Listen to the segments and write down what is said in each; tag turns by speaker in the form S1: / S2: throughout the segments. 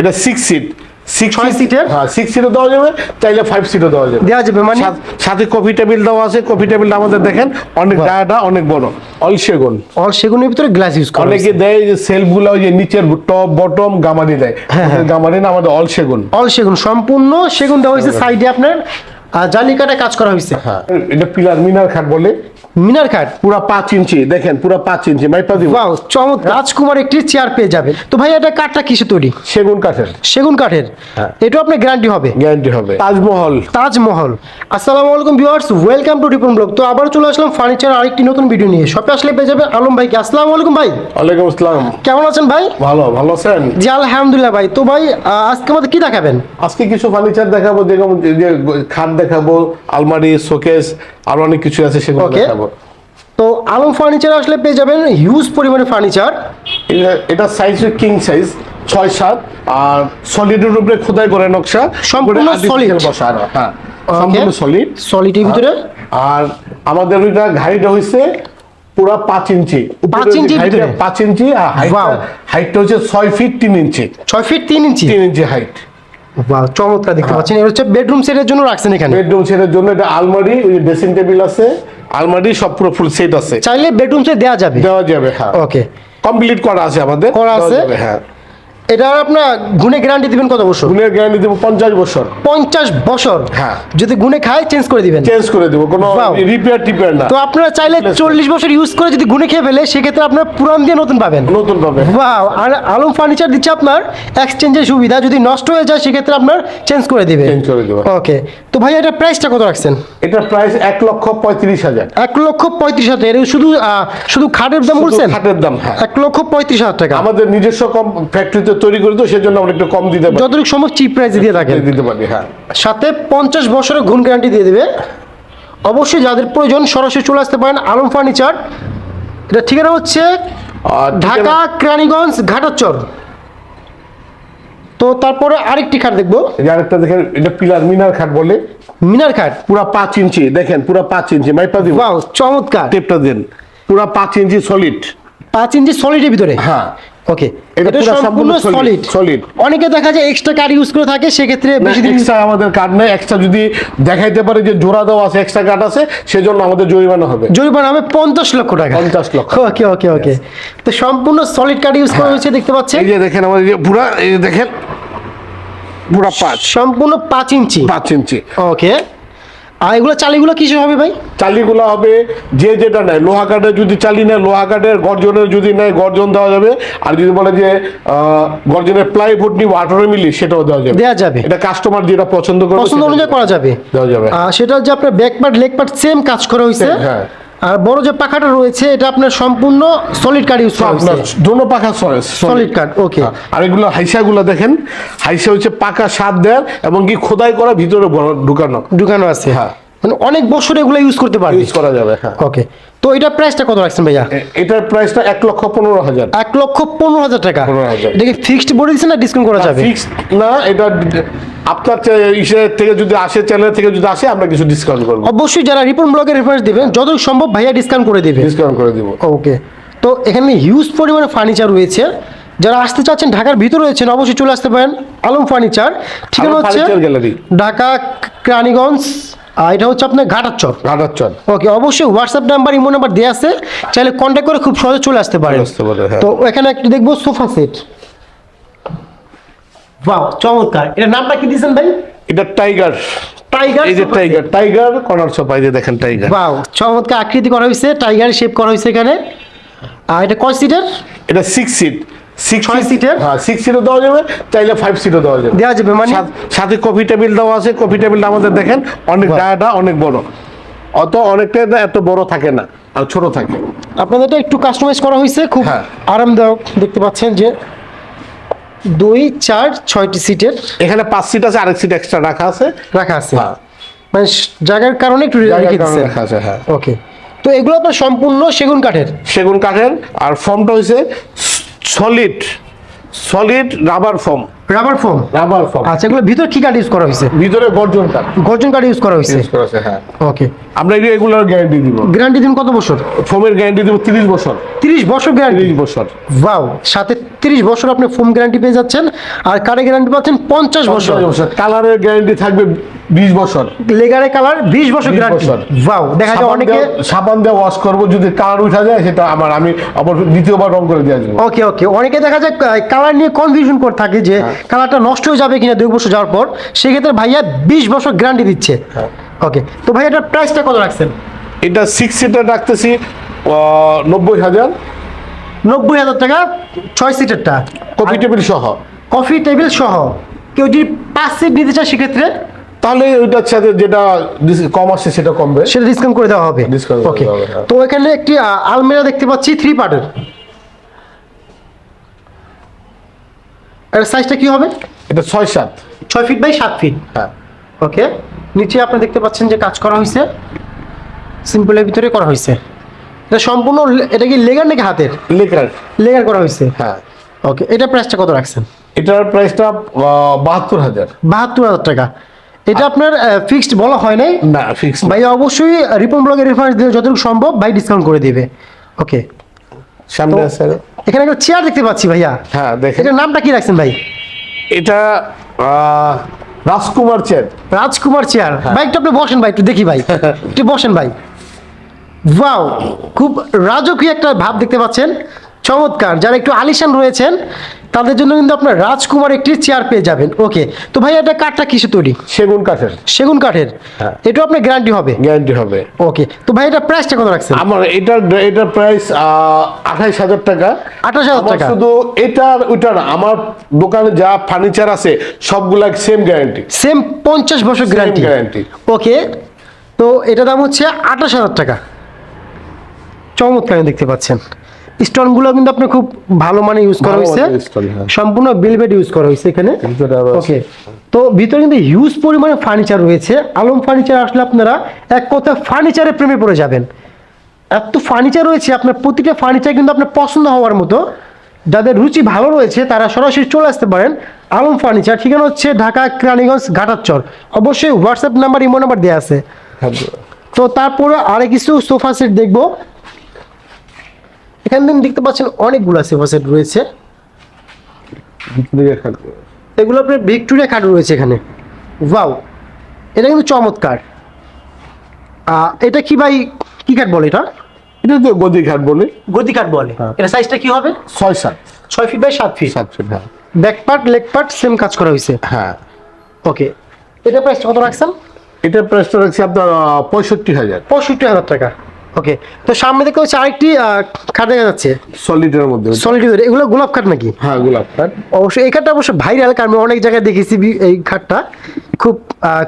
S1: এটা six seat six
S2: seat-এর?
S1: হ্যাঁ six সিটও দেওয়া যাবে চাইলে ফাইভ সিটও দেওয়া যাবে।
S2: দেওয়া যাবে মানে?
S1: সাথে কফি টেবিল দেওয়া আছে। কফি টেবিলটা আমাদের দেখেন অনেক অনেক বড়। অল সেগুন।
S2: অল সেগুনের ভিতরে গ্লাস ইউজ করা
S1: অনেকে দেয় যে সেলফগুলো ওই যে নিচের টপ বটম গামারি দেয়।
S2: হ্যাঁ, হ্যাঁ।
S1: গামারি না আমাদের অল সেগুন।
S2: অল সেগুন সম্পূর্ণ সেগুন দেওয়া হয়েছে সাইডে আপনার আর জালি কাজ করা হয়েছে।
S1: হ্যাঁ এটা পিলার মিনার খাট বলে।
S2: মিনার কাট
S1: পুরা পাঁচ ইঞ্চি দেখেন পুরা পাঁচ ইঞ্চি মাইপা দিব।
S2: ওয়াও চমৎকার। রাজকুমার একটি চেয়ার পেয়ে যাবেন তো ভাই এটা কাঠটা কিসে তৈরি?
S1: সেগুন কাঠের।
S2: সেগুন কাঠের?
S1: হ্যাঁ।
S2: এটা আপনার গ্যারান্টি হবে?
S1: গ্যারান্টি হবে। তাজমহল।
S2: তাজমহল। আসসালামু আলাইকুম viewers. Welcome to Ripon blog তো আবার চলে আসলাম ফার্নিচার আরেকটি নতুন ভিডিও নিয়ে। শপে আসলে পেয়ে যাবে আলম ভাইকে। আসসালামু আলাইকুম ভাই।
S1: ওয়ালাইকুম আসসালাম।
S2: কেমন আছেন ভাই?
S1: ভালো ভালো আছেন?
S2: জি আলহামদুলিল্লাহ ভাই। তো ভাই আজকে আমাদের কি দেখাবেন?
S1: আজকে কিছু ফার্নিচার দেখাবো যে খাট দেখাবো আলমারি শোকেস আর অনেক কিছু আছে সেগুলো দেখাবো।
S2: তো আলম ফার্নিচার আসলে পেয়ে যাবেন হিউজ পরিমাণে ফার্নিচার
S1: এটা- সাইজ কিং সাইজ ছয় সাত আর সলিডের উপরে খোদাই করে নকশা।
S2: সম্পূর্ণ solid।
S1: বসা হ্যাঁ সম্পূর্ণ সলিড
S2: সলিডের ভিতরে।
S1: আর আমাদের ওইটা ঘাড়িটা হইছে পুরা পাঁচ ইঞ্চি।
S2: পাঁচ ভিতরে?
S1: পাঁচ ইঞ্চি আর হাইটটা হচ্ছে ছয় ফিট তিন ইঞ্চি।
S2: ছয় ফিট তিন ইঞ্চি?
S1: তিন ইঞ্চি হাইট
S2: চমৎকার দেখতে
S1: হ্যাঁ।
S2: পাচ্ছেন। এটা হচ্ছে বেডরুম সেটের জন্য রাখছেন এখানে।
S1: বেডরুম সেটের জন্য এটা আলমারি ওই ড্রেসিং টেবিল আছে আলমারি সব পুরো ফুল সেট আছে।
S2: চাইলে বেডরুম সেট দেওয়া যাবে।
S1: দেওয়া যাবে হ্যাঁ।
S2: ওকে
S1: কমপ্লিট করা আছে আমাদের।
S2: করা আছে?
S1: হ্যাঁ।
S2: এটা আপনার গুণে গ্যারান্টি দিবেন কত বছর?
S1: গুণের গ্যারান্টি দেবো পঞ্চাশ বছর।
S2: পঞ্চাশ বছর?
S1: হ্যাঁ।
S2: যদি গুণে খায় চেঞ্জ করে দিবেন।
S1: চেঞ্জ করে দেবো কোনো রিপেয়ার টিপেয়ার না।
S2: তো আপনারা চাইলে চল্লিশ বছর ইউজ করে যদি গুণে খেয়ে ফেলে সেক্ষেত্রে আপনার পুরান দিয়ে নতুন পাবেন।
S1: নতুন পাবে
S2: বাহ আর আলম ফার্নিচার দিচ্ছে আপনার এক্সচেঞ্জের সুবিধা যদি নষ্ট হয়ে যায় সেক্ষেত্রে আপনার চেঞ্জ করে দিবে।
S1: চেঞ্জ করে দেবো।
S2: ওকে তো ভাই এটা প্রাইসটা কত রাখছেন?
S1: এটার প্রাইস এক লক্ষ পঁয়ত্রিশ হাজার।
S2: এক লক্ষ পঁয়ত্রিশ হাজার। এটা শুধু শুধু খাটের দাম বলছেন?
S1: খাটের দাম হ্যাঁ।
S2: এক লক্ষ পঁয়ত্রিশ হাজার টাকা।
S1: আমাদের নিজস্ব কম ফ্যাক্টরিতে তৈরি করে তো সেজন্য আমরা একটু কম দিতে পারি।
S2: যতটুকু সম্ভব চিপ প্রাইসে দিয়ে থাকেন।
S1: দিতে পারি হ্যাঁ।
S2: সাথে পঞ্চাশ বছরের গ্যারান্টি দিয়ে দেবে। অবশ্যই যাদের প্রয়োজন সরাসরি চলে আসতে পারেন আলম ফার্নিচার এটা ঠিকানা হচ্ছে ঢাকা কেরানীগঞ্জ ঘাটাচর তো তারপরে আরেকটি খাট দেখব।
S1: আরেকটা দেখেন এটা পিলার মিনার খাট বলে।
S2: মিনার খাট?
S1: পুরা পাঁচ ইঞ্চি দেখেন পুরা পাঁচ ইঞ্চি মাইপা দিব।
S2: চমৎকার।
S1: টেপটা দেন। পুরা পাঁচ ইঞ্চি সলিড
S2: পাঁচ ইঞ্চি সলিডের ভিতরে?
S1: হ্যাঁ।
S2: ওকে
S1: এটা
S2: এটা
S1: পুরো
S2: সম্পূর্ণ
S1: solid,
S2: সলিড অনেকে দেখা যায় এক্সট্রা কার্ড ইউজ করে থাকে সেক্ষেত্রে বেশি দিন
S1: এক্সট্রা আমাদের কার্ড নেই এক্সট্রা যদি দেখাইতে পারে যে জোড়া দেওয়া আছে এক্সট্রা কার্ড আছে সেজন্য আমাদের জরিমানা হবে।
S2: জরিমানা হবে পঞ্চাশ লক্ষ টাকা।
S1: 50 লক্ষ।
S2: ওকে ওকে ওকে তো সম্পূর্ণ সলিড কার্ড ইউজ করা হয়েছে দেখতে পাচ্ছেন?
S1: এই যে দেখেন আমাদের পুরা এই দেখেন পুরা পাঁচ।
S2: সম্পূর্ণ পাঁচ ইঞ্চি।
S1: পাঁচ ইঞ্চি।
S2: ওকে আর এগুলো চালিগুলো কিসে হবে ভাই?
S1: চালিগুলো হবে যে যেটা নেয় লোহা কাঠের যদি চালি নেয় লোহা কাঠের গর্জনের যদি নেয় গর্জন দেওয়া যাবে। আর যদি বলে যে গর্জনের প্লাইউড নিব আঠারো মিলি সেটাও দেওয়া যাবে।
S2: দেওয়া যাবে।
S1: এটা কাস্টমার যেটা পছন্দ করে
S2: পছন্দ অনুযায়ী। করা যাবে।
S1: দেওয়া যাবে।
S2: সেটা হচ্ছে আপনার back part leg part same কাজ করা হয়েছে
S1: হ্যাঁ।
S2: আর বড় যে পাখাটা রয়েছে এটা আপনার সম্পূর্ণ সলিড কার্ড ইউজ করা
S1: আপনার দোনো পাখা
S2: সলিড কার্ড ওকে
S1: আর এগুলো হাইসাগুলো দেখেন হাইসা হচ্ছে পাকা সাত দেয়ার এবং কি খোদাই করা ভিতরে ঢুকানো।
S2: ঢুকানো আছে
S1: হ্যাঁ।
S2: মানে অনেক বছর এগুলো ইউজ করতে পারবে।
S1: ইউজ করা যাবে হ্যাঁ।
S2: ওকে তো এটা প্রাইসটা কত রাখছেন ভাইয়া?
S1: এটার প্রাইসটা এক লক্ষ পনেরো হাজার।
S2: এক লক্ষ পনেরো হাজার টাকা।
S1: 15,000
S2: এটা কি ফিক্সড বলে দিচ্ছেন না ডিসকাউন্ট করা যাবে?
S1: ফিক্স না এটা আপনার ইসের থেকে যদি আসে চ্যানেল থেকে যদি আসে আমরা কিছু ডিসকাউন্ট করব।
S2: অবশ্যই যারা রিপোর্ট ব্লগের রেফারেন্স দিবেন যতটুকু সম্ভব ভাইয়া ডিসকাউন্ট করে দেবে।
S1: ডিসকাউন্ট করে দিব।
S2: ওকে তো এখানে হিউজ পরিমাণে ফার্নিচার রয়েছে। যারা আসতে চাচ্ছেন ঢাকার ভিতরে রয়েছেন অবশ্যই চলে আসতে পারেন। আলম ফার্নিচার ঠিকানা হচ্ছে ঢাকা কেরানীগঞ্জ এটা হচ্ছে আপনার ঘাটাচর
S1: ঘাটাচ্চর।
S2: ওকে অবশ্যই হোয়াটসঅ্যাপ নাম্বার ইমো নাম্বার দেওয়া আছে। চাইলে কন্ট্যাক্ট করে খুব সহজে চলে আসতে
S1: পারে, হ্যাঁ।
S2: তো এখানে একটু দেখব সোফা সেট বাহ চমৎকার। এটা নামটা কি দিয়েছেন ভাই?
S1: এটা টাইগার
S2: টাইগার
S1: এই যে টাইগার টাইগার কর্নার সোফা এই যে দেখেন টাইগার
S2: বাহ চমৎকার। আকৃতি করা হয়েছে টাইগার শেপ করা হয়েছে এখানে। আর এটা কয় সিটের
S1: এটা সিক্স সিট
S2: ছয় seat-এর?
S1: হ্যাঁ সিক্স সিটও দেওয়া যাবে চাইলে ফাইভ সিটও দেওয়া যাবে।
S2: দেওয়া যাবে মানে?
S1: সাথে কফি টেবিল দেওয়া আছে কফি টেবিলটা আমাদের দেখেন অনেক। ডায়াটা অনেক বড়। অত অনেকটা এত বড় থাকে না আর ছোট থাকে।
S2: আপনাদেরটা একটু কাস্টমাইজ করা হয়েছে খুব
S1: হ্যাঁ।
S2: আরামদায়ক দেখতে পাচ্ছেন যে দুই চার ছয়টি সিটের
S1: এখানে পাঁচ সিট আছে আরেক সিট এক্সট্রা রাখা আছে।
S2: রাখা আছে।
S1: হ্যাঁ।
S2: মানে জায়গার কারণে একটু রাখা
S1: আছে হ্যাঁ।
S2: ওকে তো এগুলো আপনার সম্পূর্ণ সেগুন কাঠের?
S1: সেগুন কাঠের আর ফর্মটা হয়েছে solid solid rubber form
S2: rubber foam
S1: rubber form
S2: আচ্ছা এগুলো ভিতরে কি কাঠ ইউজ করা হয়েছে?
S1: ভিতরে গর্জন কাঠ
S2: গর্জন কাঠ ইউজ করা হয়েছে?
S1: ইউজ করা হ্যাঁ।
S2: ওকে
S1: আমরা রেগুলার গ্যারান্টি দিব।
S2: গ্যারান্টি দিন কত বছর?
S1: ফোমের গ্যারান্টি দিব তিরিশ বছর।
S2: তিরিশ বছর গ্যারান্টি
S1: তিরিশ বছর।
S2: ওয়াও সাথে তিরিশ বছর আপনি ফোম গ্যারান্টি পেয়ে যাচ্ছেন আর কাঠে গ্যারান্টি পাচ্ছেন পঞ্চাশ বছর।
S1: পঞ্চাশ বছর। কালারের গ্যারান্টি থাকবে বিশ বছর।
S2: লেগারে কালার বিশ বছর গ্যারান্টি। ওয়াও দেখা যায় অনেকে
S1: সাবান দিয়ে ওয়াশ করব যদি কালার উঠা যায় সেটা আমার আমি আবার দ্বিতীয়বার রং করে দিয়ে আসব।
S2: ওকে ওকে অনেকে দেখা যায় কালার নিয়ে কনফিউশন করে থাকে যে
S1: হ্যাঁ।
S2: কালারটা নষ্ট হয়ে যাবে কিনা দুই বছর যাওয়ার পর সেক্ষেত্রে ভাইয়া বিশ বছর গ্যারান্টি দিচ্ছে।
S1: হ্যাঁ।
S2: ওকে তো ভাই এটার প্রাইসটা কত রাখছেন?
S1: এটা সিক্স সিটার রাখতেছি নব্বই হাজার।
S2: নব্বই হাজার টাকা ছয় সিটারটা
S1: কফি টেবিল সহ।
S2: কফি টেবিল সহ। কেউ যদি পাঁচ সিট নিতে চায় সেক্ষেত্রে
S1: তাহলে ওইটার সাথে যেটা কম আসছে সেটা কমবে।
S2: সেটা ডিসকাউন্ট করে দেওয়া হবে।
S1: করে
S2: ওকে
S1: হ্যাঁ।
S2: তো এখানে একটি আলমিরা দেখতে পাচ্ছি থ্রি পার্টের এর সাইজটা কি হবে?
S1: এটা ছয় সাত।
S2: ছয় ফিট বাই সাত ফিট
S1: হ্যাঁ।
S2: ওকে নিচে আপনি দেখতে পাচ্ছেন যে কাজ করা হয়েছে সিম্পলের ভিতরে করা হয়েছে এটা সম্পূর্ণ এটা কি লেগার নাকি হাতের?
S1: লেগার।
S2: লেগার করা হয়েছে
S1: হ্যাঁ।
S2: ওকে এটা প্রাইসটা কত রাখছেন?
S1: এটার প্রাইসটা বাহাত্তর হাজার।
S2: বাহাত্তর হাজার টাকা। এটা আপনার ফিক্সড বলা হয় নাই?
S1: না ফিক্স
S2: ভাই অবশ্যই রিপন ব্লগের রেফারেন্স দিয়ে যতটুকু সম্ভব ভাই ডিসকাউন্ট করে দিবে। ওকে
S1: সামনে আছে
S2: এখানে একটা চেয়ার দেখতে পাচ্ছি ভাইয়া।
S1: হ্যাঁ দেখেন।
S2: এটার নামটা কি রাখছেন ভাই?
S1: এটা আহ, রাজকুমার চেয়ার
S2: রাজকুমার চেয়ার ভাই একটু আপনি বসেন ভাই একটু দেখি ভাই। একটু বসেন ভাই। ওয়াও খুব রাজকীয় একটা ভাব দেখতে পাচ্ছেন। চমৎকার যারা একটু আলিশান রয়েছেন তাদের জন্য কিন্তু আপনার রাজকুমার একটি চেয়ার পেয়ে যাবেন। ওকে তো ভাই এটা কাঠটা কিসে তৈরি?
S1: সেগুন কাঠের।
S2: সেগুন কাঠের।
S1: হ্যাঁ।
S2: এটাও আপনার গ্যারান্টি হবে?
S1: গ্যারান্টি হবে।
S2: ওকে তো ভাই এটা প্রাইসটা কত রাখছেন?
S1: আমার এটার এটার প্রাইস আঠাইশ হাজার টাকা।
S2: 28,000
S1: আমার
S2: টাকা।
S1: শুধু এটার ওইটা না আমার দোকানে যা ফার্নিচার আছে সবগুলা সেম গ্যারান্টি
S2: সেম পঞ্চাশ বছর গ্যারান্টি
S1: গ্যারান্টি
S2: ওকে তো এটা দাম হচ্ছে আঠাশ হাজার টাকা। চমৎকার দেখতে পাচ্ছেন। স্টোনগুলো কিন্তু আপনার খুব ভালো মানে ইউজ করা হয়েছে
S1: stone, হ্যাঁ।
S2: সম্পূর্ণ বিলবেড ইউজ করা হয়েছে এখানে। ওকে তো ভিতরে কিন্তু হিউজ পরিমাণে ফার্নিচার রয়েছে। আলম ফার্নিচার আসলে আপনারা এক কথা ফার্নিচারের প্রেমে পড়ে যাবেন। এত ফার্নিচার রয়েছে আপনার প্রতিটা ফার্নিচার কিন্তু আপনার পছন্দ হওয়ার মতো। যাদের রুচি ভালো রয়েছে তারা সরাসরি চলে আসতে পারেন আলম ফার্নিচার ঠিকানা হচ্ছে ঢাকা কেরানীগঞ্জ ঘাটারচর অবশ্যই হোয়াটসঅ্যাপ নাম্বার ইমো নাম্বার দেওয়া আছে।
S1: হ্যাঁ,
S2: তো তারপরে আরে কিছু সোফা সেট দেখব। এখানে দিন দেখতে পাচ্ছেন অনেকগুলো সোফা সেট রয়েছে। এগুলো আপনার ভিক্টোরিয়া কাঠ রয়েছে এখানে। ওয়াও এটা কিন্তু চমৎকার। এটা কি ভাই কি কাঠ বলে এটা?
S1: এটা তো গদি ঘাট বলে।
S2: গদি কাঠ বলে।
S1: হ্যাঁ।
S2: এটা সাইজটা কি হবে?
S1: ছয় সাত।
S2: ছয় ফিট বাই সাত ফিট
S1: সাত ফিট হ্যাঁ।
S2: Back part leg part same কাজ করা হয়েছে।
S1: হ্যাঁ।
S2: ওকে এটা প্রাইস কত রাখছেন?
S1: এটার প্রাইসটা রাখছি আপনার পঁয়ষট্টি হাজার।
S2: পঁয়ষট্টি হাজার টাকা। ওকে তো সামনে দেখতে হচ্ছে আরেকটি খাট দেখা যাচ্ছে।
S1: সলিডের মধ্যে।
S2: সলিড এগুলো গোলাপ খাট নাকি?
S1: হ্যাঁ গোলাপ কাঠ
S2: অবশ্যই এই খাটটা অবশ্য ভাইরাল কারণ আমি অনেক জায়গায় দেখেছি এই খাটটা। খুব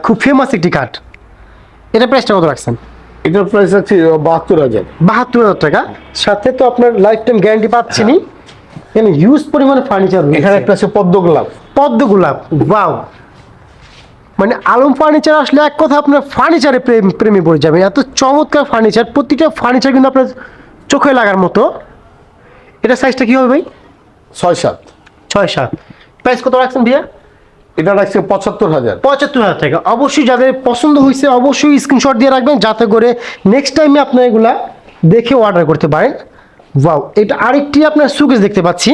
S2: খুব ফেমাস একটি খাট। এটা প্রাইসটা কত রাখছেন?
S1: এটার প্রাইস রাখছি বাহাত্তর হাজার।
S2: বাহাত্তর হাজার টাকা। সাথে তো আপনার লাইফ টাইম গ্যারান্টি পাচ্ছেনই এখানে হিউজ পরিমাণে ফার্নিচার
S1: এখানে একটা আছে পদ্ম গোলাপ।
S2: পদ্ম গোলাপ। ওয়াও মানে আলম ফার্নিচার আসলে এক কথা আপনার ফার্নিচারে প্রেম প্রেমে পড়ে যাবে। এত চমৎকার ফার্নিচার প্রতিটা ফার্নিচার কিন্তু আপনার চোখে লাগার মতো। এটা সাইজটা কি হবে ভাই?
S1: ছয় সাত।
S2: ছয় সাত। প্রাইস কত রাখছেন ভাইয়া?
S1: এটা রাখছে পঁচাত্তর হাজার।
S2: পঁচাত্তর হাজার টাকা। অবশ্যই যাদের পছন্দ হয়েছে অবশ্যই স্ক্রিনশট দিয়ে রাখবেন যাতে করে নেক্সট টাইমে আপনার এগুলা দেখে অর্ডার করতে পারেন। ওয়াও এটা আরেকটি আপনার সুকেস দেখতে পাচ্ছি।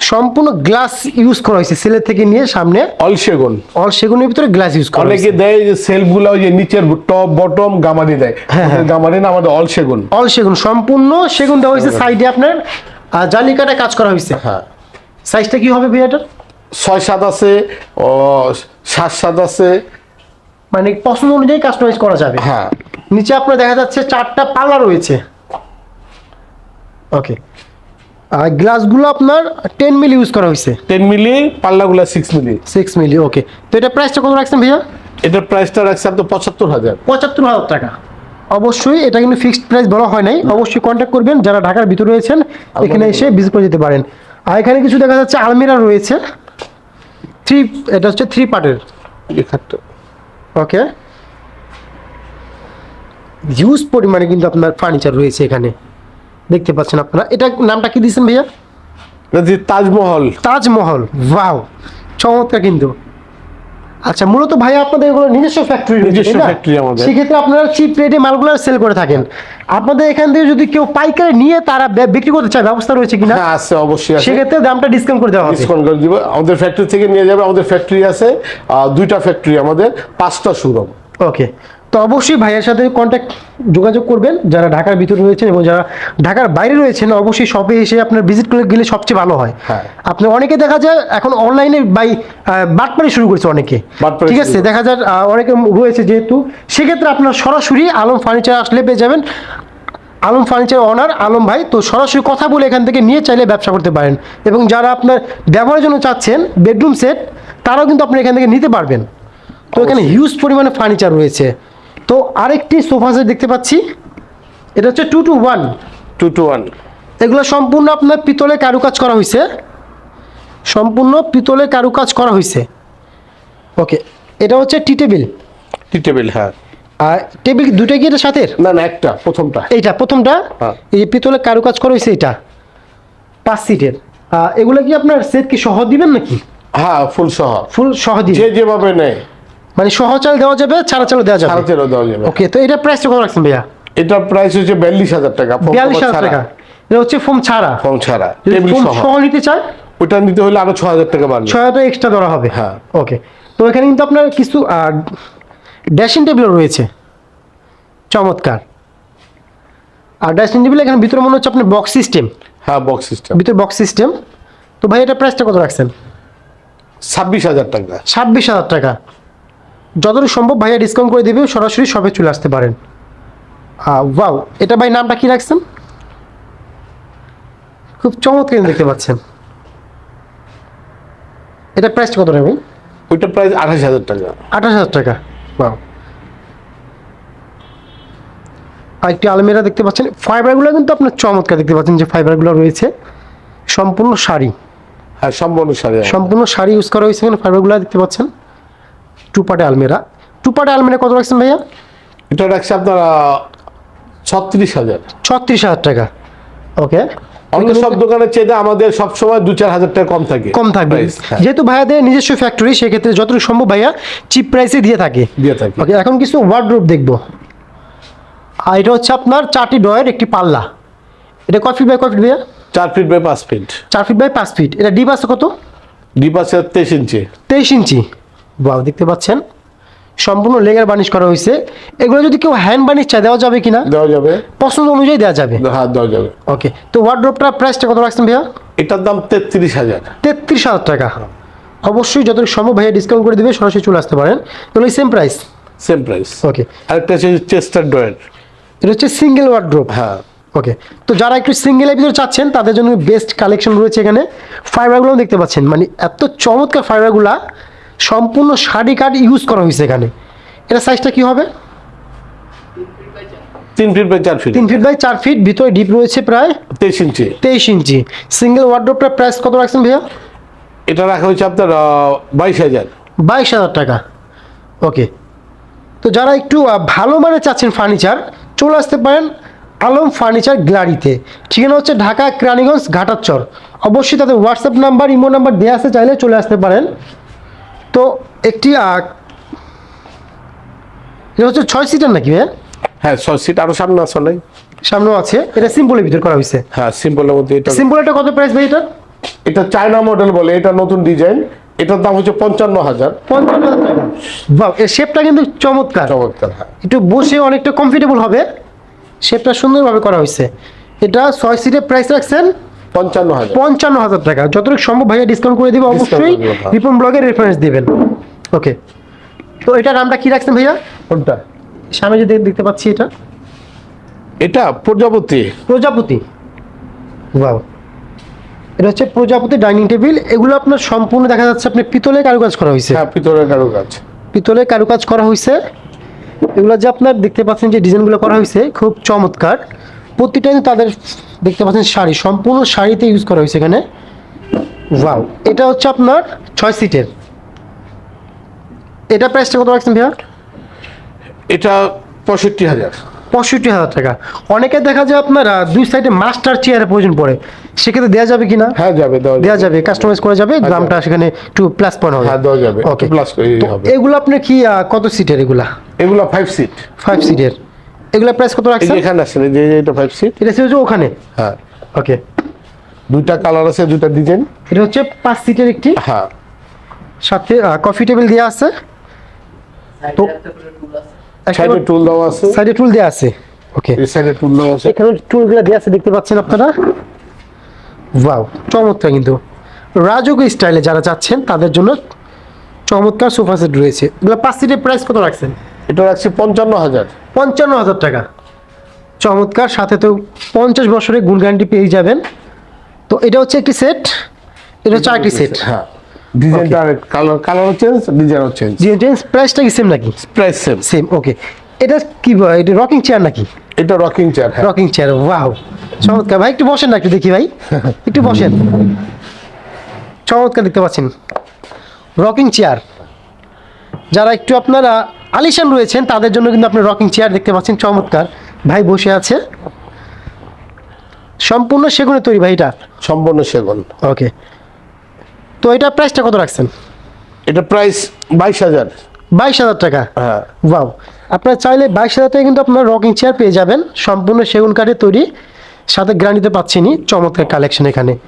S2: সম্পূর্ণ গ্লাস ইউজ করা হয়েছে সেলের থেকে নিয়ে সামনে।
S1: অল সেগুন।
S2: অল সেগুনের ভিতরে গ্লাস ইউজ করা
S1: অনেকে দেয় যে সেলফগুলো ওই যে নিচের টপ বটম গামারি দেয়।
S2: হ্যাঁ, হ্যাঁ।
S1: গামারি না আমাদের অল সেগুন।
S2: অল সেগুন সম্পূর্ণ সেগুন দেওয়া হয়েছে সাইডে আপনার আহ, জালি কাটা কাজ করা হয়েছে।
S1: হ্যাঁ।
S2: সাইজটা কি হবে ভাইয়াটার?
S1: ছয় সাত আছে ও সাত সাত আছে।
S2: মানে পছন্দ অনুযায়ী কাস্টমাইজ করা যাবে।
S1: হ্যাঁ।
S2: নিচে আপনার দেখা যাচ্ছে চারটা পাল্লা রয়েছে। ওকে গ্লাসগুলো আপনার টেন মিলি ইউজ করা হয়েছে।
S1: Ten milli পাল্লাগুলা six milli
S2: six milli okay তো এটা প্রাইসটা কত রাখছেন ভাইয়া?
S1: এটার প্রাইসটা রাখছে আপনার পঁচাত্তর হাজার।
S2: পঁচাত্তর হাজার টাকা। অবশ্যই এটা কিন্তু ফিক্সড প্রাইস বলা হয় নাই। অবশ্যই কন্ট্যাক্ট করবেন যারা ঢাকার ভিতরে রয়েছেন এখানে এসে ভিজিট করে যেতে পারেন। আর এখানে কিছু দেখা যাচ্ছে আলমিরা রয়েছে। থ্রি এটা হচ্ছে থ্রি পার্টের ওকে হিউজ পরিমাণে কিন্তু আপনার ফার্নিচার রয়েছে এখানে। দেখতে পাচ্ছেন আপনারা। এটা নামটা কি দিয়েছেন ভাইয়া?
S1: তাজমহল।
S2: তাজমহল ওয়াও চমৎকার কিন্তু। আচ্ছা মূলত ভাই আপনাদের এগুলো নিজস্ব ফ্যাক্টরি
S1: নিজস্ব factory আমাদের।
S2: সেক্ষেত্রে আপনারা চিপ রেটে মালগুলো সেল করে থাকেন। আপনাদের এখান থেকে যদি কেউ পাইকারি নিয়ে তারা বিক্রি করতে চায় ব্যবস্থা রয়েছে কিনা?
S1: হ্যাঁ আছে অবশ্যই আছে।
S2: সেক্ষেত্রে দামটা ডিসকাউন্ট করে দেওয়া হবে।
S1: ডিসকাউন্ট করে দিব। আমাদের ফ্যাক্টরি থেকে নিয়ে যাবে আমাদের ফ্যাক্টরি আছে দুইটা ফ্যাক্টরি আমাদের পাঁচটা শোরুম
S2: ওকে তো অবশ্যই ভাইয়ের সাথে কন্ট্যাক্ট যোগাযোগ করবেন। যারা ঢাকার ভিতরে রয়েছেন এবং যারা ঢাকার বাইরে রয়েছেন অবশ্যই শপে এসে আপনার ভিজিট করে গেলে সবচেয়ে ভালো হয়।
S1: হ্যাঁ।
S2: আপনি অনেকে দেখা যায় এখন অনলাইনে বাই বাটপারি শুরু করেছে অনেকে। ঠিক আছে দেখা যায় অনেকে রয়েছে যেহেতু। সেক্ষেত্রে আপনার সরাসরি আলম ফার্নিচার আসলে পেয়ে যাবেন। আলম ফার্নিচার অনার আলম ভাই তো সরাসরি কথা বলে এখান থেকে নিয়ে চাইলে ব্যবসা করতে পারেন। এবং যারা আপনার ব্যবহারের জন্য চাচ্ছেন বেডরুম সেট তারাও কিন্তু আপনি এখান থেকে নিতে পারবেন। তো এখানে হিউজ পরিমাণে ফার্নিচার রয়েছে। তো আরেকটি সোফা সেট দেখতে পাচ্ছি। এটা হচ্ছে two two one
S1: two two one
S2: এগুলো সম্পূর্ণ আপনার পিতলে কারুকাজ করা হয়েছে সম্পূর্ণ পিতলে কারুকাজ করা হয়েছে ওকে এটা হচ্ছে টি টেবিল
S1: টি টেবিল হ্যাঁ।
S2: আর টেবিল দুটো কি এটা সাথে
S1: না না একটা প্রথমটা।
S2: এইটা প্রথমটা?
S1: হ্যাঁ।
S2: এই যে পিতলে কারুকাজ করা হয়েছে এটা পাঁচ সিটের এগুলো কি আপনার সেট কি সহ দিবেন নাকি?
S1: হ্যাঁ ফুল সহ।
S2: ফুল সহ
S1: যে যেভাবে নেয়।
S2: মানে সহ চাল দেওয়া যাবে ছাড়া চাল দেওয়া যাবে?
S1: সাড়ে দেওয়া যাবে।
S2: ওকে তো এটা প্রাইসটা কত রাখছেন ভাইয়া?
S1: এটা প্রাইস হচ্ছে বিয়াল্লিশ হাজার টাকা
S2: বিয়াল্লিশ হাজার
S1: ছাড়া।
S2: টাকা। এটা হচ্ছে ফোম ছাড়া।
S1: ফোম ছাড়া
S2: ফোম
S1: সহ।
S2: নিতে চায়
S1: ওটা নিতে হলে আরও ছ হাজার টাকা বাড়বে।
S2: ছয় হাজার টাকা এক্সট্রা ধরা হবে।
S1: হ্যাঁ।
S2: ওকে তো এখানে কিন্তু আপনার কিছু ড্যাশিং টেবিলও রয়েছে। চমৎকার। আর ড্যাশিং টেবিল এখানে ভিতরে মনে হচ্ছে আপনার বক্স সিস্টেম
S1: হ্যাঁ বক্স সিস্টেম
S2: ভিতরে বক্স সিস্টেম তো ভাই এটা প্রাইসটা কত রাখছেন?
S1: ছাব্বিশ হাজার টাকা।
S2: ছাব্বিশ হাজার টাকা। যতটুকু সম্ভব ভাইয়া ডিসকাউন্ট করে দেবে সরাসরি শপে চলে আসতে পারেন। ওয়াও এটা ভাই নামটা কি রাখছেন? খুব চমৎকার দেখতে পাচ্ছেন। এটা প্রাইস কত রাখবেন
S1: ওইটা প্রাইস আঠাশ হাজার টাকা।
S2: আঠাশ হাজার টাকা ওয়াও আর একটি আলমিরা দেখতে পাচ্ছেন ফাইবারগুলো কিন্তু আপনার চমৎকার দেখতে পাচ্ছেন যে ফাইবারগুলো রয়েছে। সম্পূর্ণ শাড়ি।
S1: হ্যাঁ সম্পূর্ণ শাড়ি।
S2: সম্পূর্ণ শাড়ি ইউজ করা হয়েছে এখানে ফাইবারগুলো দেখতে পাচ্ছেন। টু পার্টে আলমিরা টু পার্টে আলমিরা কত রাখছেন ভাইয়া?
S1: এটা রাখছে আপনার ছত্রিশ হাজার।
S2: ছত্রিশ হাজার টাকা। ওকে
S1: অন্য সব দোকানের চেয়ে আমাদের সবসময় দু চার হাজার টাকা কম থাকে।
S2: কম থাকবে।
S1: হ্যাঁ,
S2: যেহেতু ভাইয়াদের নিজস্ব ফ্যাক্টরি সেক্ষেত্রে যতটুকু সম্ভব ভাইয়া চিপ প্রাইসে দিয়ে থাকে।
S1: দিয়ে থাকে।
S2: ওকে এখন কিছু ওয়ার্ড্রোপ দেখব। আর এটা হচ্ছে আপনার চারটি ডয়ের একটি পাল্লা। এটা কয় ফিট বাই কয় ফিট ভাইয়া?
S1: চার ফিট বাই পাঁচ ফিট
S2: চার ফিট বাই পাঁচ ফিট এটা ডিপ আছে কত?
S1: ডিপ আছে তেইশ ইঞ্চি।
S2: তেইশ ইঞ্চি। বাও দেখতে পাচ্ছেন। সম্পূর্ণ লেগার বার্নিশ করা হয়েছে। এগুলো যদি কেউ হ্যান্ড বার্নিশ চায় দেওয়া যাবে কিনা?
S1: দেওয়া যাবে।
S2: পছন্দ অনুযায়ী দেওয়া যাবে।
S1: হ্যাঁ দেওয়া যাবে।
S2: ওকে তো ওয়ার্ড্রোপটা প্রাইসটা কত রাখছেন ভাইয়া?
S1: এটার দাম তেত্রিশ হাজার।
S2: তেত্রিশ হাজার টাকা। অবশ্যই যত সম্ভব ভাইয়া ডিসকাউন্ট করে দিবে সরাসরি চলে আসতে পারেন। এগুলো same price
S1: same price
S2: okay
S1: আরেকটা হচ্ছে চেস্টার ডয়ের
S2: এটা হচ্ছে সিঙ্গেল ওয়ার্ড্রোপ
S1: হ্যাঁ।
S2: ওকে তো যারা একটু সিঙ্গেলের ভিতরে চাচ্ছেন তাদের জন্য বেস্ট কালেকশন রয়েছে এখানে। ফাইবারগুলো দেখতে পাচ্ছেন। মানে এত চমৎকার ফাইবারগুলা সম্পূর্ণ শাড়ি কাঠ ইউজ করা হয়েছে এখানে। এটা সাইজটা কি হবে?
S1: তিন ফিট বাই চার ফিট
S2: তিন ফিট বাই চার ফিট ভিতরে ডিপ রয়েছে প্রায়
S1: তেইশ ইঞ্চি।
S2: তেইশ ইঞ্চি। সিঙ্গেল ওয়ার্ড্রোপটার প্রাইস কত রাখছেন ভাইয়া?
S1: এটা রাখা হয়েছে আপনার বাইশ হাজার।
S2: বাইশ হাজার টাকা। ওকে তো যারা একটু ভালো মানে চাচ্ছেন ফার্নিচার চলে আসতে পারেন আলম ফার্নিচার গ্যালারিতে। ঠিকানা হচ্ছে ঢাকা কেরানীগঞ্জ ঘাটারচর অবশ্যই তাদের হোয়াটসঅ্যাপ নাম্বার ইমো নাম্বার দেওয়া আছে চাইলে চলে আসতে পারেন। তো একটি এটা হচ্ছে ছয় সিটার নাকি ভাইয়া?
S1: হ্যাঁ ছয় সিট আরও সামনে আছে নাই
S2: সামনেও আছে। এটা সিম্পলের ভিতর করা হয়েছে।
S1: হ্যাঁ সিম্পলের মধ্যে এটা
S2: সিম্পল একটা কত প্রাইস ভাই এটা
S1: এটা চায়না মডেল বলে এটা নতুন ডিজাইন এটার দাম হচ্ছে পঞ্চান্ন হাজার।
S2: পঞ্চান্ন হাজার এর শেপটা কিন্তু চমৎকার।
S1: চমৎকার হ্যাঁ।
S2: একটু বসে অনেকটা কমফোর্টেবল হবে। শেপটা সুন্দরভাবে করা হয়েছে। এটা ছয় সিটের প্রাইস রাখছেন
S1: পঞ্চান্ন হাজার
S2: পঞ্চান্ন হাজার টাকা। যতটুকু সম্ভব ভাইয়া ডিসকাউন্ট করে দিবে অবশ্যই
S1: হ্যাঁ।
S2: রিপন ব্লগের রেফারেন্স দিবেন। ওকে তো এটার নামটা কি রাখছেন ভাইয়া?
S1: কোনটা?
S2: সামনে যে দেখ- দেখতে পাচ্ছি এটা।
S1: এটা প্রজাপতি।
S2: প্রজাপতি। বাও এটা হচ্ছে প্রজাপতি ডাইনিং টেবিল। এগুলো আপনার সম্পূর্ণ দেখা যাচ্ছে আপনি পিতলে কারুকাজ করা হয়েছে।
S1: হ্যাঁ পিতলের কারও কাজ
S2: পিতলে কারুকাজ করা হয়েছে। এগুলো যে আপনার দেখতে পাচ্ছেন যে ডিজাইনগুলো করা হয়েছে খুব চমৎকার। প্রতিটাই তাদের দেখতে পাচ্ছেন শাড়ি। সম্পূর্ণ শাড়িতে ইউজ করা হয়েছে এখানে। ওয়াও এটা হচ্ছে আপনার ছয় সিটের এটা প্রাইসটা কত রাখছেন ভাইয়া?
S1: এটা পঁয়ষট্টি হাজার।
S2: পঁয়ষট্টি হাজার টাকা। অনেকে দেখা যায় আপনারা দুই সাইডে মাস্টার চেয়ারের প্রয়োজন পড়ে। সেক্ষেত্রে দেওয়া যাবে কিনা?
S1: হ্যাঁ যাবে দেওয়া যাবে।
S2: কাস্টমাইজ করা যাবে। দামটা সেখানে একটু প্লাস পয়েন্ট হবে।
S1: হ্যাঁ দেওয়া যাবে।
S2: ওকে
S1: প্লাস হবে।
S2: এগুলো আপনার কি কত সিটের এগুলা?
S1: এগুলো ফাইভ সিট
S2: ফাইভ সিটের এগুলা প্রাইস কত রাখছেন?
S1: এখানে এই যে এটা ফাইভ সিট
S2: এটা ছিল ওখানে?
S1: হ্যাঁ।
S2: ওকে
S1: দুইটা কালার আছে দুইটা ডিজাইন
S2: এটা হচ্ছে পাঁচ সিটের একটি।
S1: হ্যাঁ।
S2: সাথে কফি টেবিল দেওয়া আছে। তো
S1: সাইডে টুল দেওয়া আছে।
S2: সাইডে টুল দেওয়া আছে। ওকে
S1: এই সাইডে টুল দেওয়া আছে।
S2: এখানে টুলগুলো দেওয়া আছে দেখতে পাচ্ছেন আপনারা? ওয়াও চমৎকার কিন্তু। রাজুক স্টাইলে যারা চাচ্ছেন তাদের জন্য চমৎকার সোফা সেট রয়েছে। এগুলো পাঁচ সিটের প্রাইস কত রাখছেন?
S1: এটা রাখছি পঞ্চান্ন হাজার।
S2: পঞ্চান্ন হাজার টাকা। চমৎকার সাথে তো পঞ্চাশ বছরের গুণ গ্যারান্টি পেয়ে যাবেন। তো এটা হচ্ছে একটি সেট এটা হচ্ছে আরেকটি সেট
S1: হ্যাঁ। ডিজাইনটা কালার কালারও চেঞ্জ ডিজাইনও চেঞ্জ
S2: জি জেন্টস প্রাইসটা কি সেম নাকি?
S1: প্রাইস সেম
S2: সেম ওকে এটা কি? এটা রকিং চেয়ার নাকি?
S1: এটা rocking chair
S2: rocking chair wow চমৎকার। ভাই একটু বসেন না একটু দেখি ভাই। একটু বসেন। চমৎকার দেখতে পাচ্ছেন। রকিং চেয়ার যারা একটু আপনারা আলিশান রয়েছেন তাদের জন্য কিন্তু আপনি রকিং চেয়ার দেখতে পাচ্ছেন চমৎকার। ভাই বসে আছে। সম্পূর্ণ সেগুনে তৈরি ভাই এটা?
S1: সম্পূর্ণ সেগুন।
S2: ওকে তো এটা প্রাইসটা কত রাখছেন?
S1: এটা প্রাইস বাইশ হাজার।
S2: বাইশ হাজার টাকা?
S1: হ্যাঁ।
S2: ওয়াও আপনারা চাইলে বাইশ হাজার টাকা কিন্তু আপনারা রকিং চেয়ার পেয়ে যাবেন। সম্পূর্ণ সেগুন কাঠের তৈরি। সাথে গ্রানিতে পাচ্ছেনই। চমৎকার কালেকশন এখানে।